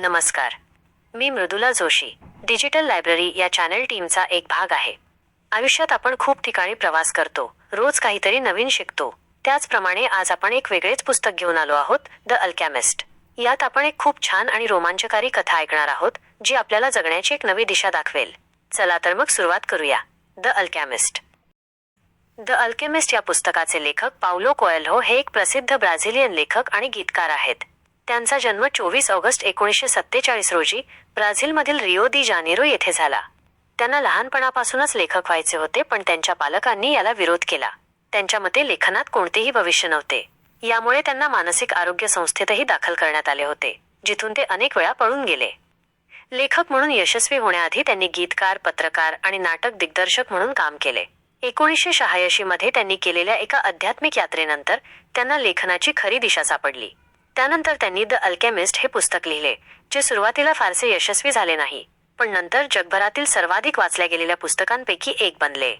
नमस्कार. मी Mridula Joshi digital library या चॅनल टीमचा एक भाग आहे. आयुष्यात आपण खूप ठिकाणी प्रवास करतो रोज काहीतरी नवीन शिकतो. त्याचप्रमाणे आज आपण एक वेगळेच पुस्तक घेऊन आलो आहोत द अल्कॅमिस्ट यात आपण एक खूप छान आणि रोमांचकारी कथा ऐकणार आहोत जी आपल्याला जगण्याची एक नवी दिशा दाखवेल. चला तर मग सुरुवात करूया. द अल्कॅमिस्ट द अल्केमिस्ट या पुस्तकाचे लेखक पावलो कोएल्हो हे एक प्रसिद्ध ब्राझिलियन लेखक आणि गीतकार आहेत. त्यांचा जन्म चोवीस ऑगस्ट एकोणीसशे सत्तेचाळीस रोजी ब्राझीलमधील रिओ दी जानेरो येथे झाला. त्यांना लहानपणापासूनच लेखक व्हायचे होते पण त्यांच्या पालकांनी याला विरोध केला. त्यांच्या मते लेखनात कोणतेही भविष्य नव्हते. यामुळे त्यांना मानसिक आरोग्य संस्थेतही दाखल करण्यात आले होते जिथून ते अनेक वेळा पळून गेले. लेखक म्हणून यशस्वी होण्याआधी त्यांनी गीतकार पत्रकार आणि नाटक दिग्दर्शक म्हणून काम केले. एकोणीसशे शहाऐंशी मध्ये त्यांनी केलेल्या एका आध्यात्मिक यात्रेनंतर त्यांना लेखनाची खरी दिशा सापडली. त्यानंतर त्यांनी द अल्केमिस्ट हे पुस्तक लिहिले जे सुरुवातीला फारसे यशस्वी झाले नाही पण नंतर जगभरातील सर्वाधिक वाचल्या गेलेल्या पुस्तकांपैकी एक बनले.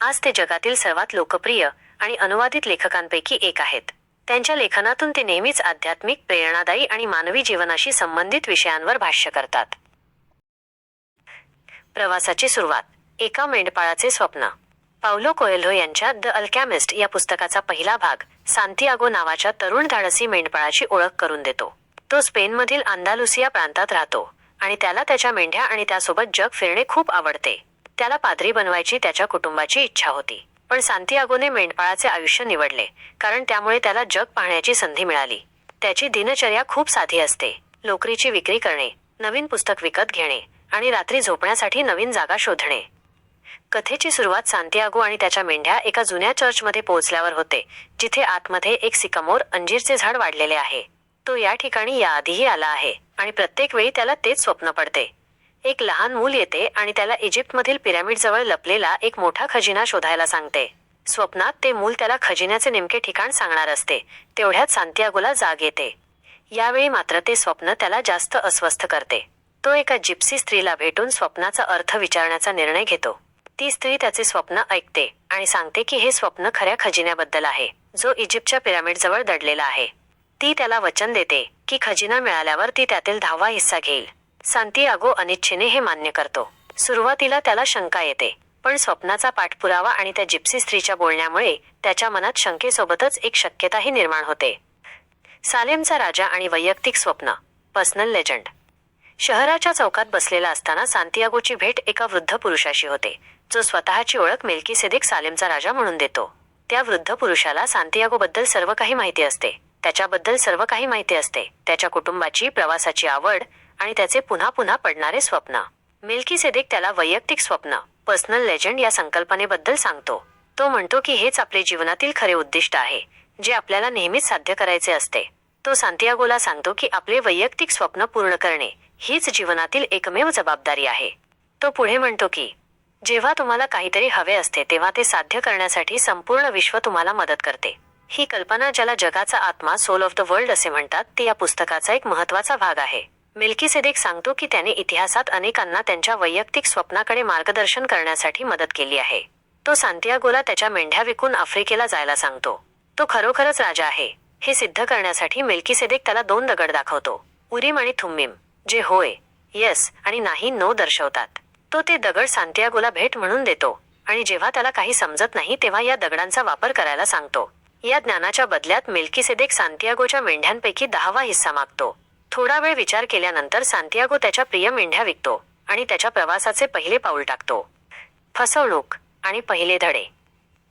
आज ते जगातील सर्वात लोकप्रिय आणि अनुवादित लेखकांपैकी एक आहेत. त्यांच्या लेखनातून ते नेहमीच आध्यात्मिक प्रेरणादायी आणि मानवी जीवनाशी संबंधित विषयांवर भाष्य करतात. प्रवासाची सुरुवात एका मेंढपाळाचे स्वप्न. पावलो कोएल्हो यांच्या द अल्कॅमिस्ट या पुस्तकाचा पहिला भाग सांतियागो नावाच्या तरुण धाडसी मेंढपाळाची ओळख करून देतो. तो स्पेनमधील अंदालुसिया प्रांतात राहतो आणि त्याला त्याच्या मेंढ्या आणि त्यासोबत जग फिरणे खूप आवडते. त्याला पादरी बनवायची त्याच्या कुटुंबाची इच्छा होती. पण सांतियागोने मेंढपाळाचे आयुष्य निवडले कारण त्यामुळे त्याला जग पाहण्याची संधी मिळाली. त्याची दिनचर्या खूप साधी असते. लोकरीची विक्री करणे नवीन पुस्तक विकत घेणे आणि रात्री झोपण्यासाठी नवीन जागा शोधणे. कथेची सुरुवात सांतियागो आणि त्याच्या मेंढ्या एका जुन्या चर्चमध्ये पोहोचल्यावर होते जिथे आतमध्ये एक सिकमोर अंजीरचे झाड वाढलेले आहे. तो या ठिकाणी याआधीही आला आहे आणि प्रत्येक वेळी त्याला तेच स्वप्न पडते. एक लहान मूल येते आणि त्याला इजिप्तमधील पिरामिडजवळ लपलेला एक मोठा खजिना शोधायला सांगते. स्वप्नात ते मूल त्याला खजिन्याचे नेमके ठिकाण सांगणार असते तेवढ्यात सांतियागोला जाग येते. यावेळी मात्र ते स्वप्न त्याला जास्त अस्वस्थ करते. तो एका जिप्सी स्त्रीला भेटून स्वप्नाचा अर्थ विचारण्याचा निर्णय घेतो. ती स्त्री त्याचे स्वप्न ऐकते आणि सांगते की हे स्वप्न खऱ्या खजिन्याबद्दल आहे जो इजिप्तच्या पिरामिडजवळ दडलेला आहे. ती त्याला वचन देते की खजिना मिळाल्यावर ती त्यातील दहावा हिस्सा घेईल. सांतियागो अनिच्छेने हे मान्य करतो. सुरुवातीला त्याला शंका येते पण स्वप्नाचा पाठपुरावा आणि त्या जिप्सी स्त्रीच्या बोलण्यामुळे त्याच्या मनात शंकेसोबतच एक शक्यताही निर्माण होते. सालेमचा राजा आणि वैयक्तिक स्वप्न पर्सनल लेजंड. शहराच्या चौकात बसलेला असताना सांतियागोची भेट एका वृद्ध पुरुषाशी होते. जो स्वतःची ओळख मेल्की सिदिक सालेमचा राजा म्हणून देतो. त्या वृद्ध पुरुषाला सांतियागोबद्दल सर्व काही माहिती असते. त्याच्याबद्दल सर्व काही माहिती असते. त्याच्या कुटुंबाची प्रवासाची आवड आणि त्याचे पुन्हा पुन्हा पडणारे स्वप्न. मिल्की सेदिक त्याला वैयक्तिक स्वप्न पर्सनल लेजंड या संकल्पनेबद्दल सांगतो. तो म्हणतो की हेच आपले जीवनातील खरे उद्दिष्ट आहे जे आपल्याला नेहमीच साध्य करायचे असते. तो सांतियागोला सांगतो की आपले वैयक्तिक स्वप्न पूर्ण करणे हीच जीवनातील एकमेव जबाबदारी आहे. तो पुढे म्हणतो की जेव्हा तुम्हाला काहीतरी हवे असते तेव्हा ते साध्य करण्यासाठी संपूर्ण विश्व तुम्हाला मदत करते. ही कल्पना ज्याला जगाचा आत्मा सोल ऑफ द वर्ल्ड असे म्हणतात ते या पुस्तकाचा एक महत्त्वाचा भाग आहे. मिल्की सेदेक सांगतो की त्याने इतिहासात अनेकांना त्यांच्या वैयक्तिक स्वप्नाकडे मार्गदर्शन करण्यासाठी मदत केली आहे. तो सांतियागोला त्याच्या मेंढ्या विकून आफ्रिकेला जायला सांगतो. तो खरोखरच राजा आहे. हे सिद्ध करण्यासाठी मिल्की सेदेक त्याला दोन दगड दाखवतो. उरीम आणि थुम्मीम. जे होय येस आणि नाही नो दर्शवतात. तो ते दगड सांतियागोला भेट म्हणून देतो. आणि जेव्हा त्याला काही समजत नाही तेव्हा या दगडांचा वापर करायला सांगतो. या ज्ञानाच्या बदल्यात मिल्की सेदेक सांतियागोच्या मेंढ्यांपैकी दहावा हिस्सा मागतो. थोडा वेळ विचार केल्यानंतर सांतियागो त्याच्या प्रिय मेंढ्या विकतो आणि त्याच्या प्रवासाचे पहिले पाऊल टाकतो. फसवणूक आणि पहिले धडे.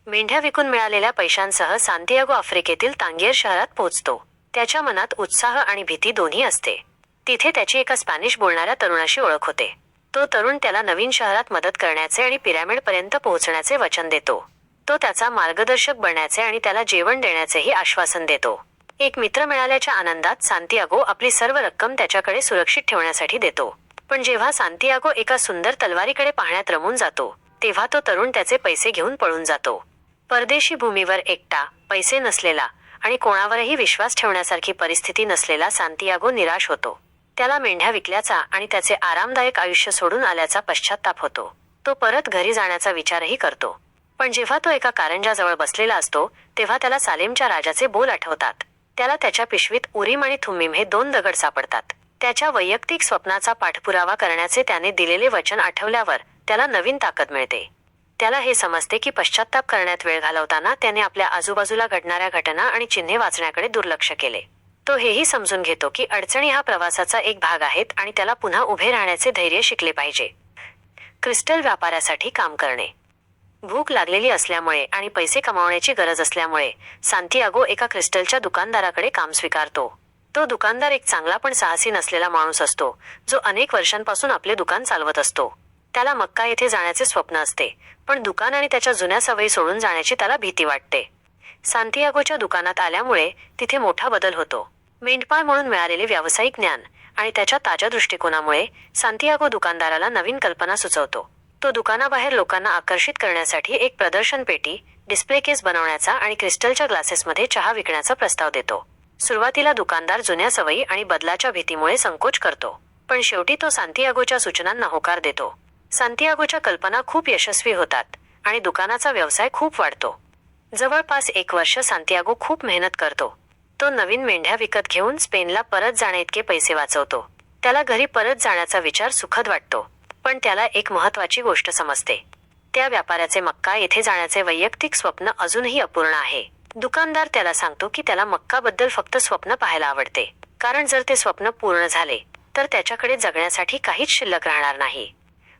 मेंढ्या विकून मिळालेल्या पैशांसह सांतियागो आफ्रिकेतील तांगियर शहरात पोहोचतो. त्याच्या मनात उत्साह आणि भीती दोन्ही असते. तिथे त्याची एका स्पॅनिश बोलणाऱ्या तरुणाशी ओळख होते. तो तरुण त्याला नवीन शहरात मदत करण्याचे आणि पिरॅमिड पर्यंत पोहोचण्याचे वचन देतो. तो त्याचा मार्गदर्शक बनण्याचे आणि त्याला जेवण देण्याचेही आश्वासन देतो. एक मित्र मिळाल्याच्या आनंदात सांतियागो आपली सर्व रक्कम त्याच्याकडे सुरक्षित ठेवण्यासाठी देतो. पण जेव्हा सांतियागो एका सुंदर तलवारीकडे पाहण्यात रमून जातो तेव्हा तो तरुण त्याचे पैसे घेऊन पळून जातो. परदेशी भूमीवर एकटा पैसे नसलेला आणि कोणावरही विश्वास ठेवण्यासारखी परिस्थिती नसलेला सांतियागो निराश होतो. त्याला मेंढ्या विकल्याचा आणि त्याचे आरामदायक आयुष्य सोडून आल्याचा पश्चाताप होतो. तो परत घरी जाण्याचा विचारही करतो. पण जेव्हा तो एका कारंजाजवळ बसलेला असतो तेव्हा त्याला सालेमच्या राजाचे बोल आठवतात. त्याला त्याच्या पिशवीत उरीम आणि थुम्मीम हे दोन दगड सापडतात. त्याच्या वैयक्तिक स्वप्नाचा पाठपुरावा करण्याचे त्याने दिलेले वचन आठवल्यावर त्याला नवीन ताकद मिळते. त्याला हे समजते की पश्चाताप करण्यात वेळ घालवताना त्याने आपल्या आजूबाजूला घडणाऱ्या घटना आणि चिन्हे वाचण्याकडे दुर्लक्ष केले. तो हेही समजून घेतो की अडचणी हा प्रवासाचा एक भाग आहेत आणि त्याला पुन्हा उभे राहण्याचे धैर्य शिकले पाहिजे. क्रिस्टल व्यापारासाठी काम करणे. भूक लागलेली असल्यामुळे आणि पैसे कमावण्याची गरज असल्यामुळे सांतियागो एका क्रिस्टलच्या दुकानदाराकडे काम स्वीकारतो. तो दुकानदार एक चांगला पण साहसी नसलेला माणूस असतो जो अनेक वर्षांपासून आपले दुकान चालवत असतो. त्याला मक्का येथे जाण्याचे स्वप्न असते पण दुकान आणि त्याच्या जुन्या सवयी सोडून जाण्याची त्याला भीती वाटते. सांतियागोच्या दुकानात आल्यामुळे तिथे मोठा बदल होतो. मेंढपाळ म्हणून मिळालेले व्यावसायिक ज्ञान आणि त्याच्या ताज्या दृष्टिकोनामुळे सांतियागो दुकानदाराला नवीन कल्पना सुचवतो. तो दुकानाबाहेर लोकांना आकर्षित करण्यासाठी एक प्रदर्शन पेटी डिस्प्ले केस बनवण्याचा आणि क्रिस्टलच्या ग्लासेसमध्ये चहा विकण्याचा प्रस्ताव देतो. सुरुवातीला दुकानदार जुन्या सवयी आणि बदलाच्या भीतीमुळे संकोच करतो पण शेवटी तो सांतियागोच्या सूचनांना होकार देतो. सांतियागोच्या कल्पना खूप यशस्वी होतात आणि दुकानाचा व्यवसाय खूप वाढतो. जवळपास एक वर्ष सांतियागो खूप मेहनत करतो. तो नवीन मेंढ्या विकत घेऊन स्पेनला परत जाण्याइतके इतके पैसे वाचवतो. त्याला घरी परत जाण्याचा विचार सुखद वाटतो पण त्याला एक महत्वाची गोष्ट समजते. त्या व्यापाऱ्याचे मक्का येथे जाण्याचे वैयक्तिक स्वप्न अजूनही अपूर्ण आहे. दुकानदार त्याला सांगतो की त्याला मक्काबद्दल फक्त स्वप्न पाहायला आवडते. कारण जर ते स्वप्न पूर्ण झाले तर त्याच्याकडे जगण्यासाठी काहीच शिल्लक राहणार नाही.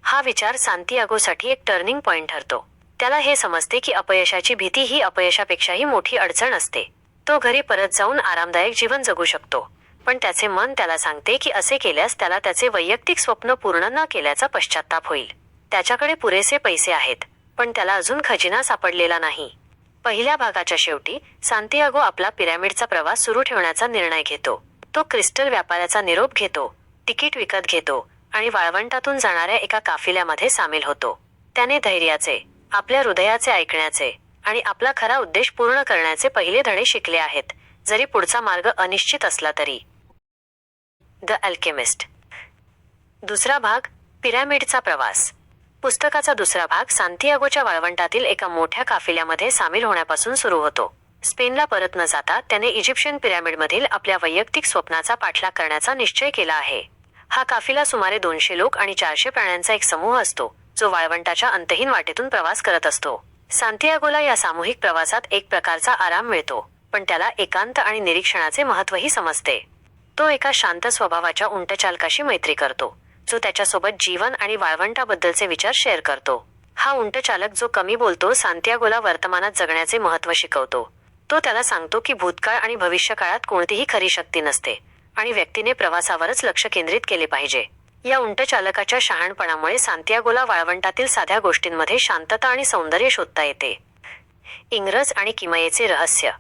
हा विचार सांतियागोसाठी एक टर्निंग पॉइंट ठरतो. त्याला हे समजते की अपयशाची भीती ही अपयशापेक्षाही मोठी अडचण असते. तो घरी परत जाऊन आरामदायक जीवन जगू शकतो. पण त्याचे मन त्याला सांगते की असे केल्यास त्याला त्याचे वैयक्तिक स्वप्न पूर्ण न केल्याचा पश्चाताप होईल. त्याच्याकडे पुरेसे पैसे आहेत पण त्याला अजून खजिना सापडलेला नाही. पहिल्या भागाच्या शेवटी सांतियागो आपला पिरॅमिडचा प्रवास सुरू ठेवण्याचा निर्णय घेतो. तो क्रिस्टल व्यापाऱ्याचा निरोप घेतो तिकीट विकत घेतो आणि वाळवंटातून जाणाऱ्या एका काफिल्यामध्ये सामील होतो. त्याने धैर्याचे आपल्या हृदयाचे ऐकण्याचे आणि आपला खरा उद्देश पूर्ण करण्याचे पहिले धडे शिकले आहेत. जरी पुढचा मार्ग अनिश्चित असला तरी. The Alchemist. दुसरा भाग पिरॅमिडचा प्रवास. पुस्तकाचा दुसरा भाग सांतियागोच्या वाळवंटातील एका मोठ्या काफिल्यामध्ये सामील होण्यापासून सुरू होतो. स्पेनला परत न जाता त्याने इजिप्शियन पिरॅमिडमधील आपल्या वैयक्तिक स्वप्नाचा पाठलाग करण्याचा निश्चय केला आहे. हा काफिला सुमारे दोनशे लोक आणि चारशे प्राण्यांचा एक समूह असतो जो वाळवंटाच्या अंतहीन वाटेतून प्रवास करत असतो. सांतियागोला या सामूहिक प्रवासात एक प्रकारचा आराम मिळतो पण त्याला एकांत आणि निरीक्षणाचे महत्वही समजते. तो एका शांत स्वभावाच्या उंटचालकाशी मैत्री करतो जो त्याच्यासोबत जीवन आणि वाळवंटाबद्दलचे विचार शेअर करतो. हा उंटचालक जो कमी बोलतो सांतियागोला वर्तमानात जगण्याचे महत्त्व शिकवतो. तो त्याला सांगतो की भूतकाळ आणि भविष्यकाळात कोणतीही खरी शक्ती नसते आणि व्यक्तीने प्रवासावरच लक्ष केंद्रित केले पाहिजे. या उंटचालकाच्या शहाणपणामुळे सांतियागोला वाळवंटातील साध्या गोष्टींमध्ये शांतता आणि सौंदर्य शोधता येते. इंग्रज आणि किमयेचे रहस्य.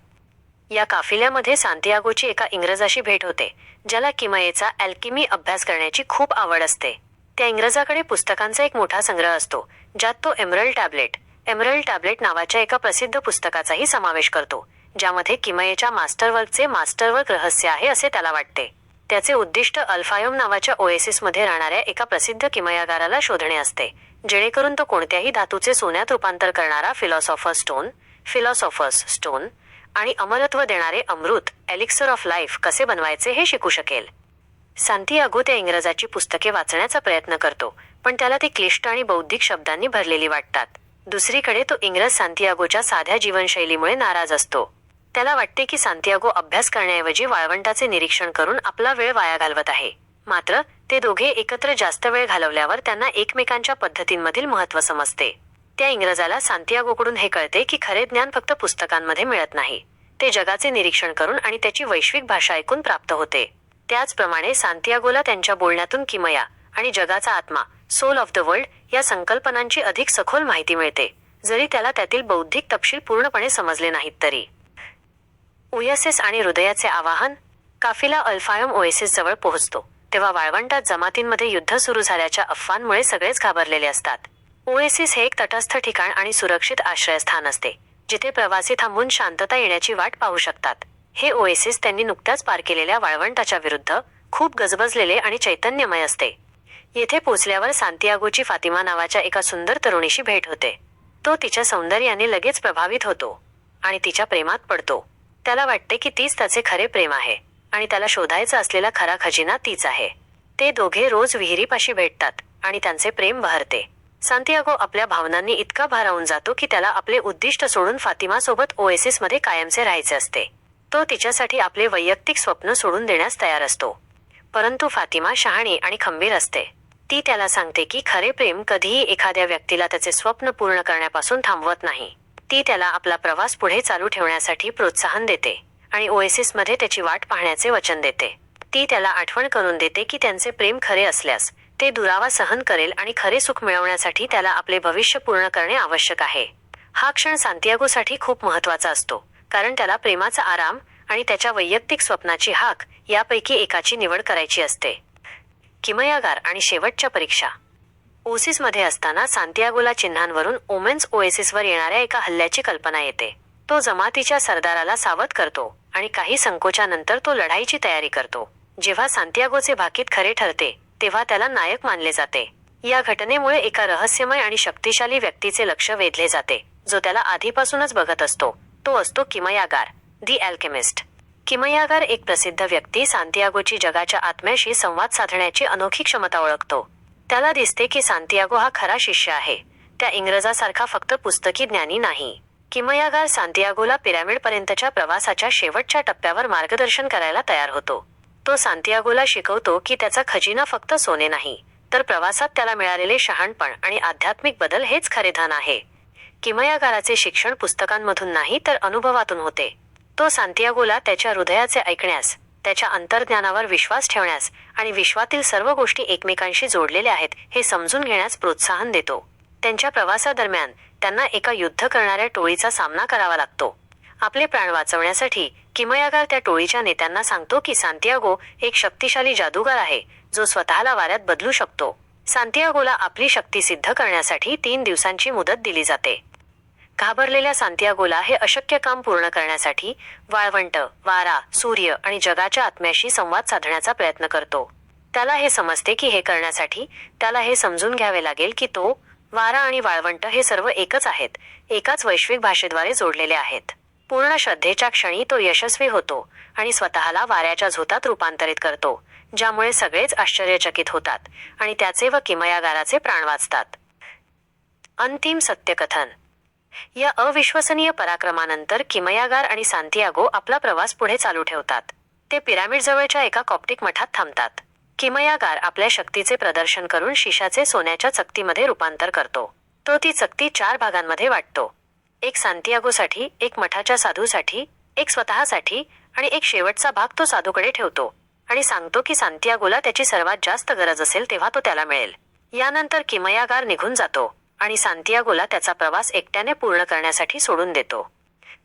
या काफिल्यामध्ये सांतियागोची एका इंग्रजाशी भेट होते ज्याला किमयेचा अल्किमी अभ्यास करण्याची खूप आवड असते. त्या इंग्रजाकडे पुस्तकांचा एक मोठा संग्रह असतो ज्यात तो एमरल टॅबलेट एमरल टॅबलेट नावाच्या एका प्रसिद्ध पुस्तकाचाही समावेश करतो ज्यामध्ये किमयेच्या मास्टरवर्कचे मास्टरवर्क रहस्य आहे असे त्याला वाटते. त्याचे उद्दिष्ट अल्फायोम नावाच्या ओएसिसमध्ये राहणाऱ्या एका प्रसिद्ध किमयागाराला शोधणे असते जेणेकरून तो कोणत्याही धातूचे सोन्यात रूपांतर करणारा फिलॉसॉफर स्टोन फिलॉसॉफर्स स्टोन आणि अमरत्व देणारे अमृत एलिक्सर ऑफ लाईफ कसे बनवायचे हे शिकू शकेल. सांतियागो त्या इंग्रजाची पुस्तके वाचण्याचा प्रयत्न करतो पण त्याला ती क्लिष्ट आणि बौद्धिक शब्दांनी भरलेली वाटतात. दुसरीकडे तो इंग्रज सांतियागोच्या साध्या जीवनशैलीमुळे नाराज असतो. त्याला वाटते की सांतियागो अभ्यास करण्याऐवजी वाळवंटाचे निरीक्षण करून आपला वेळ वाया घालवत आहे. मात्र ते दोघे एकत्र जास्त वेळ घालवल्यावर त्यांना एकमेकांच्या पद्धतींमधील महत्त्व समजते. त्या इंग्रजाला सांतियागोकडून हे कळते की खरे ज्ञान फक्त पुस्तकांमध्ये मिळत नाही. ते जगाचे निरीक्षण करून आणि त्याची वैश्विक भाषा ऐकून प्राप्त होते. त्याचप्रमाणे सांतियागोला त्यांच्या बोलण्यातून किमया आणि जगाचा आत्मा सोल ऑफ द वर्ल्ड या संकल्पनांची अधिक सखोल माहिती मिळते जरी त्याला त्यातील बौद्धिक तपशील पूर्णपणे समजले नाहीत तरी. ओएसिस आणि हृदयाचे आवाहन काफिला अल्फायम ओएसएस जवळ पोहोचतो. तेव्हा वाळवंटात जमातींमध्ये युद्ध सुरू झाल्याच्या अफवांमुळे सगळेच घाबरलेले असतात. ओएसिस हे एक तटस्थ ठिकाण आणि सुरक्षित आश्रयस्थान असते जिथे प्रवासी थांबून शांतता येण्याची वाट पाहू शकतात. हे ओएसिस त्यांनी नुकत्याच पार केलेल्या वाळवंटाच्या विरुद्ध खूप गजबजलेले आणि चैतन्यमय असते. येथे पोचल्यावर सांतियागोची फातिमा नावाच्या एका सुंदर तरुणीशी भेट होते. तो तिच्या सौंदर्याने लगेच प्रभावित होतो आणि तिच्या प्रेमात पडतो. त्याला वाटते की तीच त्याचे खरे प्रेम आहे आणि त्याला शोधायचा असलेला खरा खजिना तीच आहे. ते दोघे रोज विहिरीपाशी भेटतात आणि त्यांचे प्रेम बहरते. सांतियागो आपल्या भावनांनी इतका भारावून जातो की त्याला आपले उद्दिष्ट सोडून फातिमा सोबत ओएसिसमध्ये कायमचे राहायचे असते. तो तिच्यासाठी आपले वैयक्तिक स्वप्न सोडून देण्यास तयार असतो. परंतु फातिमा शहाणी आणि खंबीर असते. ती त्याला सांगते की खरे प्रेम कधीही एखाद्या व्यक्तीला त्याचे स्वप्न पूर्ण करण्यापासून थांबवत नाही. ती त्याला आपला प्रवास पुढे चालू ठेवण्यासाठी प्रोत्साहन देते आणि ओएसिसमध्ये त्याची वाट पाहण्याचे वचन देते. ती त्याला आठवण करून देते की त्यांचे प्रेम खरे असल्यास ते दुरावा सहन करेल आणि खरे सुख मिळवण्यासाठी त्याला आपले भविष्य पूर्ण करणे आवश्यक आहे. हा क्षण सांतियागोसाठी खूप महत्त्वाचा असतो कारण त्याला प्रेमाचा आराम आणि त्याच्या वैयक्तिक स्वप्नाची हाक यापैकी एकाची निवड करायची असते. किमयागार आणि शेवटच्या परीक्षा. ओसिसमध्ये असताना सांतियागोला चिन्हांवरून ओमेन्स ओएसिसवर येणाऱ्या एका हल्ल्याची कल्पना येते. तो जमातीच्या सरदाराला सावध करतो आणि काही संकोचानंतर तो लढाईची तयारी करतो. जेव्हा सांतियागोचे भाकीत खरे ठरते तेव्हा त्याला नायक मानले जाते. या घटनेमुळे एका रहस्यमय आणि शक्तिशाली व्यक्तीचे लक्ष वेधले जाते जो त्याला आधीपासूनच बघत असतो. तो असतो किमयागार दी अल्केमिस्ट. किमयागार एक प्रसिद्ध व्यक्ती सांतियागोची जगाच्या आत्म्याशी संवाद साधण्याची अनोखी क्षमता ओळखतो. त्याला दिसते की सांतियागो हा खरा शिष्य आहे. त्या इंग्रजासारखा फक्त पुस्तकी ज्ञानी नाही. किमयागार सांतियागोला पिरामिडपर्यंतच्या प्रवासाच्या शेवटच्या टप्प्यावर मार्गदर्शन करायला तयार होतो. तो सांतियागोला शिकवतो की त्याचा खजिना फक्त सोने नाही तर प्रवासात त्याला मिळालेले शहाणपण आणि आध्यात्मिक बदल हेच खरे धन आहे. किमयागाराचे शिक्षण पुस्तकांमधून नाही तर अनुभवातून होते. तो सांतियागोला त्याच्या हृदयाचे ऐकण्यास त्याच्या अंतर्ज्ञानावर विश्वास ठेवण्यास आणि विश्वातील सर्व गोष्टी एकमेकांशी जोडलेल्या आहेत हे समजून घेण्यास प्रोत्साहन देतो. त्यांच्या प्रवासादरम्यान त्यांना एका युद्ध करणाऱ्या टोळीचा सामना करावा लागतो. आपले प्राण वाचवण्यासाठी किमयागार त्या टोळीच्या नेत्यांना सांगतो की सांतियागो एक शक्तिशाली जादूगार आहे जो स्वतःला वाऱ्यात बदलू शकतो. सांतियागोला आपली शक्ती सिद्ध करण्यासाठी तीन दिवसांची मुदत दिली जाते. घाबरलेल्या सांतियागोला हे अशक्य काम पूर्ण करण्यासाठी वाळवंट वारा सूर्य आणि जगाच्या आत्म्याशी संवाद साधण्याचा प्रयत्न करतो. त्याला हे समजते की हे करण्यासाठी त्याला हे समजून घ्यावे लागेल की तो वारा आणि वाळवंट हे सर्व एकच आहेत एकाच वैश्विक भाषेद्वारे जोडलेले आहेत. पूर्ण श्रद्धेच्या क्षणी तो यशस्वी होतो आणि स्वतःला वाऱ्याच्या झोतात रूपांतरित करतो ज्यामुळे सगळेच आश्चर्यचकित होतात आणि त्याचे व किमयागाराचे प्राण वाचतात. अंतिम सत्यकथन या अविश्वसनीय पराक्रमानंतर किमयागार आणि सांतियागो आपला प्रवास पुढे चालू ठेवतात. ते पिरामिड जवळच्या एका कॉप्टिक मठात थांबतात. किमयागार आपल्या शक्तीचे प्रदर्शन करून शिशाचे सोन्याच्या चकतीमध्ये रूपांतर करतो. तो ती चकती चार भागांमध्ये वाटतो. एक सांतियागोसाठी एक मठाच्या साधूसाठी एक स्वतःसाठी आणि एक शेवटचा भाग तो साधूकडे ठेवतो आणि सांगतो की सांतियागोला त्याची सर्वात जास्त गरज असेल तेव्हा तो त्याला मिळेल. यानंतर किमयागार निघून जातो. आणि सांतियागोला त्याचा प्रवास एकट्याने पूर्ण करण्यासाठी सोडून देतो.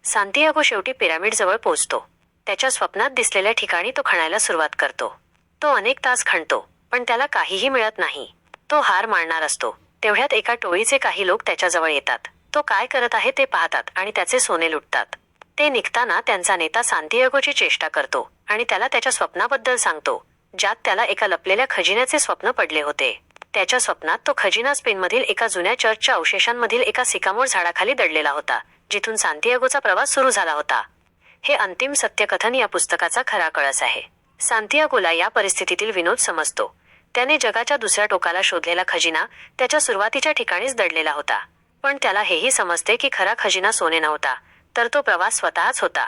सांतियागो शेवटी पिरामिडजवळ पोहोचतो. त्याच्या स्वप्नात दिसलेल्या ठिकाणी तो खणायला सुरुवात करतो. तो अनेक तास खणतो पण त्याला काहीही मिळत नाही. तो हार मानणार असतो. तेवढ्यात एका टोळीचे काही लोक त्याच्याजवळ येतात. तो काय करत आहे ते पाहतात आणि त्याचे सोने लुटतात. ते निघताना त्यांचा नेता सांतियागोची चेष्टा करतो आणि त्याला त्याच्या स्वप्नाबद्दल सांगतो ज्यात त्याला एका लपलेल्या खजिन्याचे स्वप्न पडले होते. त्याच्या स्वप्नात तो खजिना स्पेनमधील एका जुन्या चर्चच्या अवशेषांमधील एका सिकामोर झाडाखाली दडलेला होता जिथून सांतियागोचा प्रवास सुरू झाला होता. हे अंतिम सत्यकथन या पुस्तकाचा खरा कळस आहे. सांतियागोला या परिस्थितीतील विनोद समजतो. त्याने जगाच्या दुसऱ्या टोकाला शोधलेला खजिना त्याच्या सुरुवातीच्या ठिकाणीच दडलेला होता. पण त्याला हेही समजते की खरा खजिना सोने नव्हता तर तो प्रवास स्वतःच होता.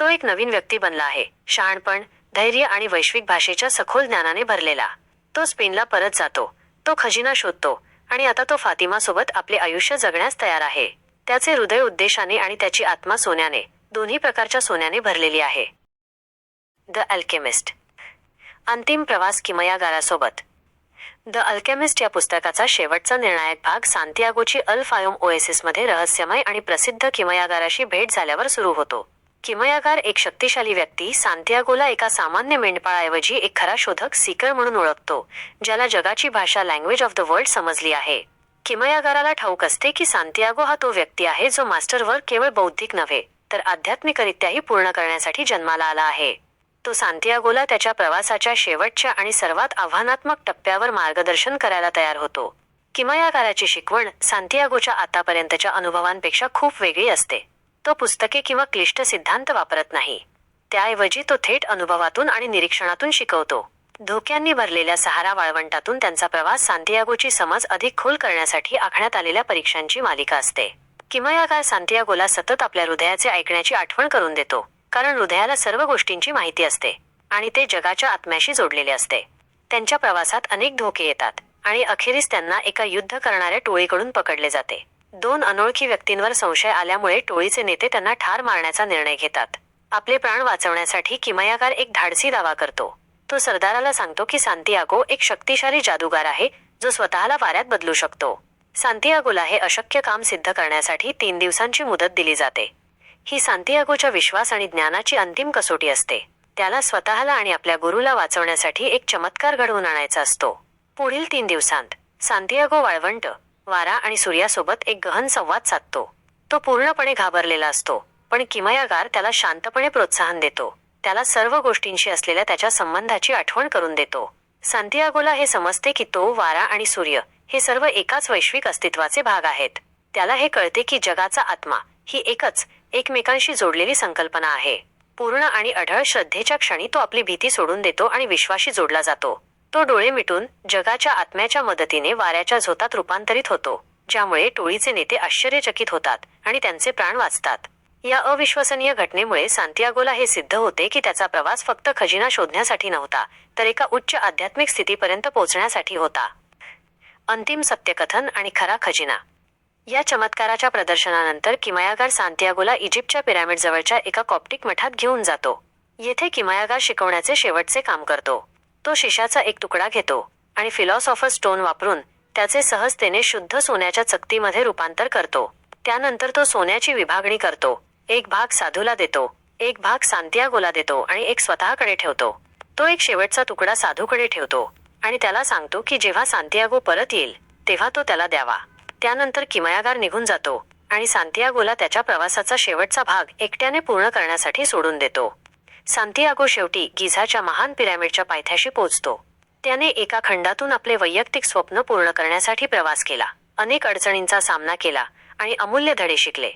तो एक नवीन व्यक्ती बनला आहे शहाणपण धैर्य आणि वैश्विक भाषेच्या सखोल ज्ञानाने भरलेला. तो स्पेनला परत जातो. तो खजिना शोधतो आणि आता तो फातिमासोबत आपले आयुष्य जगण्यास तयार आहे. त्याचे हृदय उद्देशाने आणि त्याची आत्मा सोन्याने दोन्ही प्रकारच्या सोन्याने भरलेली आहे. The Alchemist. अंतिम प्रवास किमयागारासोबत. द अल्केमिस्ट या पुस्तकाचा शेवटचा निर्णायक भाग सांतियागोची अल फायोम ओएसिसमध्ये रहस्यमय आणि प्रसिद्ध किमयागाराशी भेट झाल्यावर सुरू होतो. किमयागार एक शक्तिशाली व्यक्ती सांतियागोला एका सामान्य मेंढपाळाऐवजी एक खरा शोधक सीकर म्हणून ओळखतो ज्याला जगाची भाषा लँग्वेज ऑफ द वर्ल्ड समजली आहे. किमयागाराला ठाऊक असते की सांतियागो हा तो व्यक्ती आहे जो मास्टरवर केवळ बौद्धिक नव्हे तर आध्यात्मिकरित्याही पूर्ण करण्यासाठी जन्माला आला आहे. तो सांतियागोला त्याच्या प्रवासाच्या शेवटच्या आणि सर्वात आव्हानात्मक टप्प्यावर मार्गदर्शन करायला तयार होतो. किमयागाराची शिकवण सांतियागोच्या आतापर्यंतच्या अनुभवांपेक्षा खूप वेगळी असते. तो पुस्तके किंवा क्लिष्ट सिद्धांत वापरत नाही. त्याऐवजी तो थेट अनुभवातून आणि निरीक्षणातून शिकवतो. धोक्यांनी भरलेल्या सहारा वाळवंटातून त्यांचा प्रवास सांतियागोची समज अधिक खोल करण्यासाठी आखण्यात आलेल्या परीक्षांची मालिका असते. किमयागार सांतियागोला सतत आपल्या हृदयाचे ऐकण्याची आठवण करून देतो कारण हृदयाला सर्व गोष्टींची माहिती असते आणि ते जगाच्या आत्म्याशी जोडलेले असते. त्यांच्या प्रवासात अनेक धोके येतात आणि अखेरीस त्यांना एका युद्ध करणाऱ्या टोळीकडून पकडले जाते. दोन अनोळखी व्यक्तींवर संशय आल्यामुळे टोळीचे नेते त्यांना ठार मारण्याचा निर्णय घेतात. आपले प्राण वाचवण्यासाठी किमयाकार एक धाडसी दावा करतो. तो सरदाराला सांगतो की सांतियागो एक शक्तिशाली जादूगार आहे जो स्वतःला वाऱ्यात बदलू शकतो. सांतियागोला हे अशक्य काम सिद्ध करण्यासाठी तीन दिवसांची मुदत दिली जाते. ही सांतियागोच्या विश्वास आणि ज्ञानाची अंतिम कसोटी असते. त्याला स्वतःला आणि आपल्या गुरुला वाचवण्यासाठी एक चमत्कार घडवून आणायचा असतो. पुढील तीन दिवसांत सांतियागो वाळवंट वारा आणि सूर्यासोबत एक गहन संवाद साधतो. तो पूर्णपणे घाबरलेला असतो पण किमयागार त्याला शांतपणे प्रोत्साहन देतो. त्याला सर्व गोष्टींशी असलेल्या त्याच्या संबंधाची आठवण करून देतो. सांतियागोला हे समजते की तो वारा आणि सूर्य हे सर्व एकाच वैश्विक अस्तित्वाचे भाग आहेत. त्याला हे कळते की जगाचा आत्मा ही एकच एकमेकांशी जोडलेली संकल्पना आहे. पूर्ण आणि अढळ श्रद्धेच्या क्षणी तो आपली भीती सोडून देतो आणि विश्वाशी जोडला जातो. तो डोळे मिटून जगाच्या आत्म्याच्या मदतीने वाऱ्याच्या झोतात रूपांतरित होतो ज्यामुळे टोळीचे नेते आश्चर्यचकित होतात आणि त्यांचे प्राण वाचतात. या अविश्वसनीय घटनेमुळे सांतियागोला हे सिद्ध होते की त्याचा प्रवास फक्त खजिना शोधण्यासाठी नव्हता तर एका उच्च आध्यात्मिक स्थितीपर्यंत पोहोचण्यासाठी होता. अंतिम सत्यकथन आणि खरा खजिना. या चमत्काराच्या प्रदर्शनानंतर किमयागार सांतियागोला इजिप्तच्या पिरामिड जवळच्या एका कॉप्टिक मठात घेऊन जातो. येथे किमयागार शिकवण्याचे शेवटचे काम करतो. तो शिशाचा एक तुकडा घेतो आणि फिलॉसॉफर स्टोन वापरून त्याचे सहजतेने शुद्ध सोन्याच्या चकतीमध्ये रूपांतर करतो. त्यानंतर तो सोन्याची विभागणी करतो. एक भाग साधूला देतो एक भाग सांतियागोला देतो आणि एक स्वतःकडे ठेवतो. तो एक शेवटचा तुकडा साधूकडे ठेवतो आणि त्याला सांगतो की जेव्हा सांतियागो परत येईल तेव्हा तो त्याला द्यावा. त्यानंतर किमयागार निघून जातो आणि सांतियागोला त्याच्या प्रवासाचा शेवटचा भाग एकट्याने पूर्ण करण्यासाठी सोडून देतो. सांतियागो शेवटी गिझाच्या महान पिरॅमिडच्या पायथ्याशी पोहोचतो त्याने एका खंडातून आपले वैयक्तिक स्वप्न पूर्ण करण्यासाठी प्रवास केला. अनेक अडचणींचा सामना केला आणि अमूल्य धडे शिकले.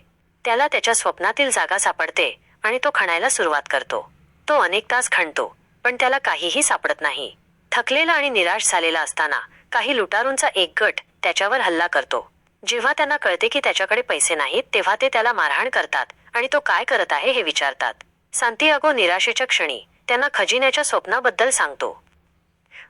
त्याला त्याच्या स्वप्नातील जागा सापडते आणि तो खणायला सुरुवात करतो. तो अनेक तास खणतो पण त्याला काहीही सापडत नाही. थकलेला आणि निराश झालेला असताना काही लुटारूंचा एक गट त्याच्यावर हल्ला करतो. जेव्हा त्यांना कळते की त्याच्याकडे पैसे नाहीत तेव्हा ते त्याला मारहाण करतात आणि तो काय करत आहे हे विचारतात. सांतियागो निराशेच्या क्षणी त्यांना खजिन्याच्या स्वप्नाबद्दल सांगतो.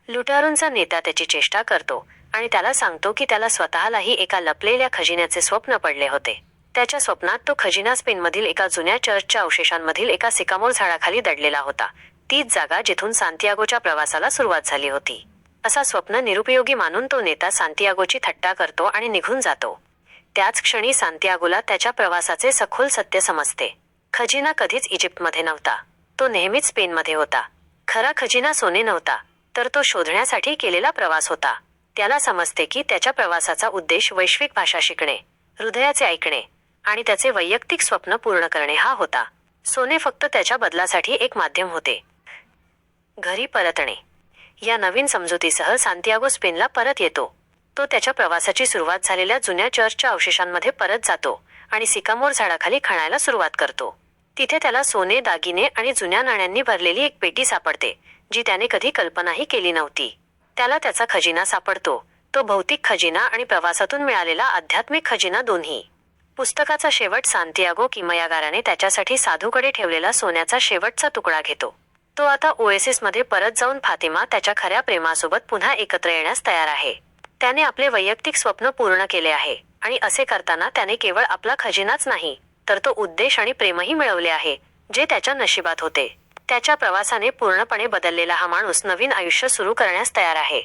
लुटारूंचा नेता त्याची चेष्टा करतो आणि त्याला सांगतो की त्याला स्वतःलाही एका लपलेल्या खजिन्याचे स्वप्न पडले होते. त्याच्या स्वप्नात तो खजिना स्पेनमधील एका जुन्या चर्चच्या अवशेषांमधील एका सिकामोर झाडाखाली दडलेला होता. तीच जागा जिथून सांतियागोच्या प्रवासाला सुरुवात झाली होती. असा स्वप्न निरुपयोगी मानून तो नेता सांतियागोची थट्टा करतो आणि निघून जातो. त्याच क्षणी सांतियागोला त्याच्या प्रवासाचे सखोल सत्य समजते. खजिना कधीच इजिप्तमध्ये नव्हता. तो नेहमीच स्पेनमध्ये होता. खरा खजिना सोने नव्हता तर तो शोधण्यासाठी केलेला प्रवास होता. त्याला समजते की त्याच्या प्रवासाचा उद्देश वैश्विक भाषा शिकणे हृदयाचे ऐकणे आणि त्याचे वैयक्तिक स्वप्न पूर्ण करणे हा होता. सोने फक्त त्याच्या बदलासाठी एक माध्यम होते. घरी परतणे. या नवीन समजुतीसह सांतियागो स्पेनला परत येतो. तो त्याच्या प्रवासाची सुरुवात झालेल्या जुन्या चर्चच्या अवशेषांमध्ये परत जातो आणि सिकामोर झाडाखाली खणायला सुरुवात करतो. तिथे त्याला सोने दागिने आणि जुन्या नाण्यांनी भरलेली एक पेटी सापडते जी त्याने कधी कल्पनाही केली नव्हती. त्याला त्याचा खजिना सापडतो. तो भौतिक खजिना आणि प्रवासातून मिळालेला आध्यात्मिक खजिना दोन्ही. पुस्तकाचा शेवट सांतियागो किमयागाराने त्याच्यासाठी साधूकडे ठेवलेला सोन्याचा शेवटचा तुकडा घेतो. तो आता ओएसिसमध्ये परत जाऊन फातिमा त्याच्या खऱ्या प्रेमासोबत पुन्हा एकत्र येण्यास तयार आहे. त्याने आपले वैयक्तिक स्वप्न पूर्ण केले आहे आणि असे करताना त्याने केवळ आपला खजिनाच नाही तर तो उद्देश आणि प्रेमही मिळवले आहे जे त्याच्या नशिबात होते. त्याच्या प्रवासाने पूर्णपणे बदललेला हा माणूस नवीन आयुष्य सुरू करण्यास तयार आहे.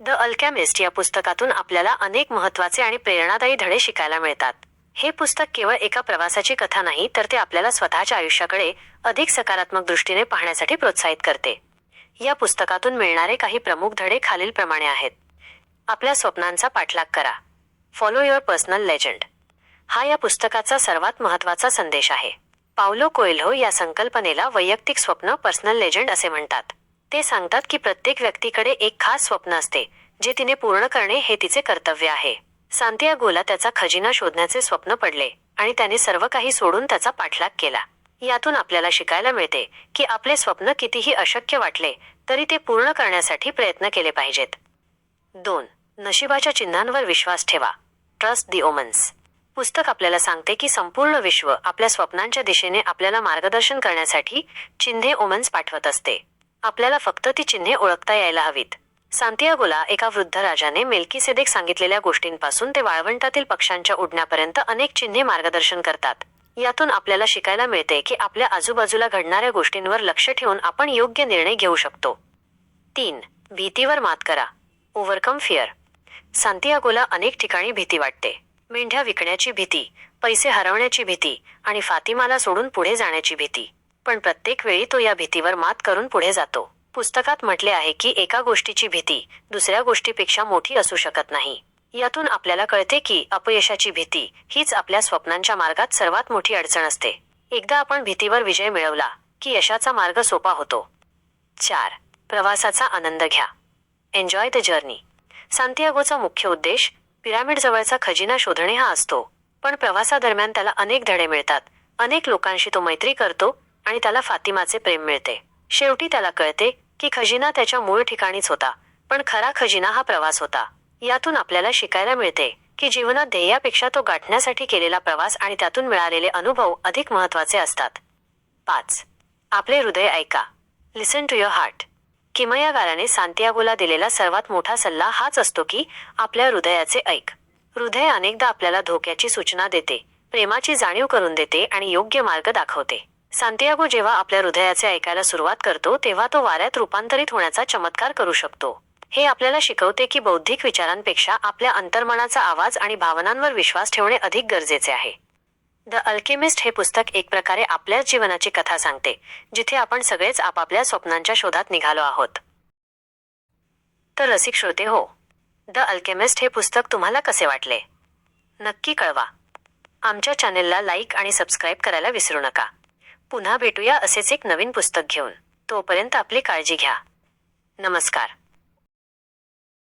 द अल्कॅमिस्ट या पुस्तकातून आपल्याला अनेक महत्त्वाचे आणि प्रेरणादायी धडे शिकायला मिळतात. हे पुस्तक केवळ एका प्रवासाची कथा नाही तर ते आपल्याला स्वतःच्या आयुष्याकडे अधिक सकारात्मक दृष्टीने पाहण्यासाठी प्रोत्साहित करते. या पुस्तकातून मिळणारे काही प्रमुख धडे खालीलप्रमाणे आहेत. आपल्या स्वप्नांचा पाठलाग करा. फॉलो युअर पर्सनल लेजंड हा या पुस्तकाचा सर्वात महत्त्वाचा संदेश आहे. पावलो कोयल्हो या संकल्पनेला वैयक्तिक स्वप्न पर्सनल लेजंड असे म्हणतात. ते सांगतात की प्रत्येक व्यक्तीकडे एक खास स्वप्न असते जे तिने पूर्ण करणे हे तिचे कर्तव्य आहे. सांतियागोला त्याचा खजिना शोधण्याचे स्वप्न पडले आणि त्याने सर्व काही सोडून त्याचा पाठलाग केला. यातून आपल्याला शिकायला मिळते की आपले स्वप्न कितीही अशक्य वाटले तरी ते पूर्ण करण्यासाठी प्रयत्न केले पाहिजेत. दोन नशिबाच्या चिन्हांवर विश्वास ठेवा. Trust the omens. पुस्तक आपल्याला सांगते की संपूर्ण विश्व आपल्या स्वप्नांच्या दिशेने आपल्याला मार्गदर्शन करण्यासाठी चिन्हे ओमन्स पाठवत असते. आपल्याला फक्त ती चिन्हे ओळखता यायला हवीत. सांतियागोला एका वृद्ध राजाने मेल्कीसेदेक सांगितलेल्या गोष्टींपासून ते वाळवंटातील पक्ष्यांच्या उडण्यापर्यंत अनेक चिन्हे मार्गदर्शन करतात. यातून आपल्याला शिकायला मिळते की आपल्या आजूबाजूला घडणाऱ्या गोष्टींवर लक्ष ठेवून आपण योग्य निर्णय घेऊ शकतो. तीन. भीतीवर मात करा. Overcome fear. सांतियागोला अनेक ठिकाणी भीती वाटते. मेंढ्या विकण्याची भीती पैसे हरवण्याची भीती आणि फातिमाला सोडून पुढे जाण्याची भीती. पण प्रत्येक वेळी तो या भीतीवर मात करून पुढे जातो. पुस्तकात म्हटले आहे की एका गोष्टीची भीती दुसऱ्या गोष्टीपेक्षा मोठी असू शकत नाही. यातून आपल्याला कळते की अपयशाची भीती हीच आपल्या स्वप्नांच्या मार्गात सर्वात मोठी अडचण असते. एकदा आपण भीतीवर विजय मिळवला की यशाचा मार्ग सोपा होतो. चार. प्रवासाचा आनंद घ्या. एन्जॉय द जर्नी सांतियागोचा मुख्य उद्देश पिरामिड जवळचा खजिना शोधणे हा असतो. पण प्रवासादरम्यान त्याला अनेक धडे मिळतात. अनेक लोकांशी तो मैत्री करतो आणि त्याला फातिमाचे प्रेम मिळते. शेवटी त्याला कळते की खजिना त्याच्या मूळ ठिकाणीच होता. पण खरा खजिना हा प्रवास होता. यातून आपल्याला शिकायला मिळते की जीवनात ध्येयापेक्षा तो गाठण्यासाठी केलेला प्रवास आणि त्यातून मिळालेले अनुभव अधिक महत्त्वाचे असतात. पाच. आपले हृदय ऐका. लिसन टू युअर हार्ट किमयागाराने सांतियागोला दिलेला सर्वात मोठा सल्ला हाच असतो की आपल्या हृदयाचे ऐक. हृदय अनेकदा आपल्याला धोक्याची सूचना देते प्रेमाची जाणीव करून देते आणि योग्य मार्ग दाखवते. सांतियागो जेव्हा आपल्या हृदयाचे ऐकायला सुरुवात करतो तेव्हा तो वाऱ्यात रूपांतरित होण्याचा चमत्कार करू शकतो. हे आपल्याला शिकवते की बौद्धिक विचारांपेक्षा आपल्या अंतर्मनाचा आवाज आणि भावनांवर विश्वास ठेवणे अधिक गरजेचे आहे. द अल्केमिस्ट हे पुस्तक एक प्रकारे आपल्याच जीवनाची कथा सांगते जिथे आपण सगळेच आपापल्या स्वप्नांच्या शोधात निघालो आहोत. तर रसिक श्रोते हो द अल्केमिस्ट हे पुस्तक तुम्हाला कसे वाटले? नक्की कळवा. आमच्या चॅनेलला लाईक आणि सबस्क्राईब करायला विसरू नका. पुन्हा भेटूया असेच एक नवीन पुस्तक घेऊन. तोपर्यंत आपली काळजी घ्या. नमस्कार.